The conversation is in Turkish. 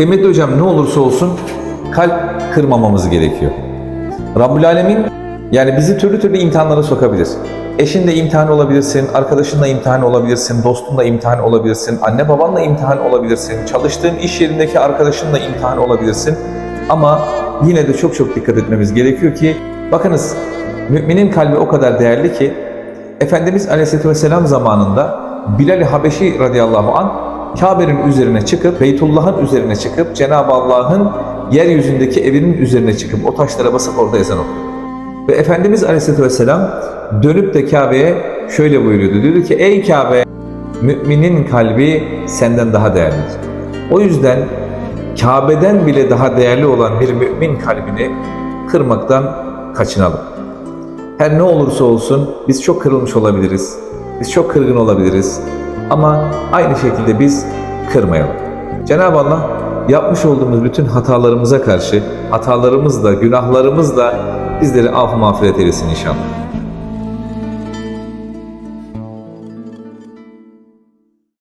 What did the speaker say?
Kıymetli hocam ne olursa olsun kalp kırmamamız gerekiyor. Rabbül Alemin yani bizi türlü türlü imtihanlara sokabilir. Eşinle imtihan olabilirsin, arkadaşınla imtihan olabilirsin, dostunla imtihan olabilirsin, anne babanla imtihan olabilirsin, çalıştığın iş yerindeki arkadaşınla imtihan olabilirsin. Ama yine de çok çok dikkat etmemiz gerekiyor ki bakınız müminin kalbi o kadar değerli ki Efendimiz Aleyhisselatü Vesselam zamanında Bilal-i Habeşi radıyallahu an Kabe'nin üzerine çıkıp, Beytullah'ın üzerine çıkıp, Cenab-ı Allah'ın yeryüzündeki evinin üzerine çıkıp o taşlara basıp orada ezan okuyor. Ve Efendimiz Aleyhisselatü Vesselam dönüp de Kabe'ye şöyle buyuruyordu. Diyordu ki ey Kabe müminin kalbi senden daha değerlidir. O yüzden Kabe'den bile daha değerli olan bir mümin kalbini kırmaktan kaçınalım. Her ne olursa olsun biz çok kırılmış olabiliriz. Biz çok kırgın olabiliriz. Ama aynı şekilde biz kırmayalım. Cenab-ı Allah yapmış olduğumuz bütün hatalarımıza karşı hatalarımızla, günahlarımızla bizleri af mağfiret eylesin inşallah.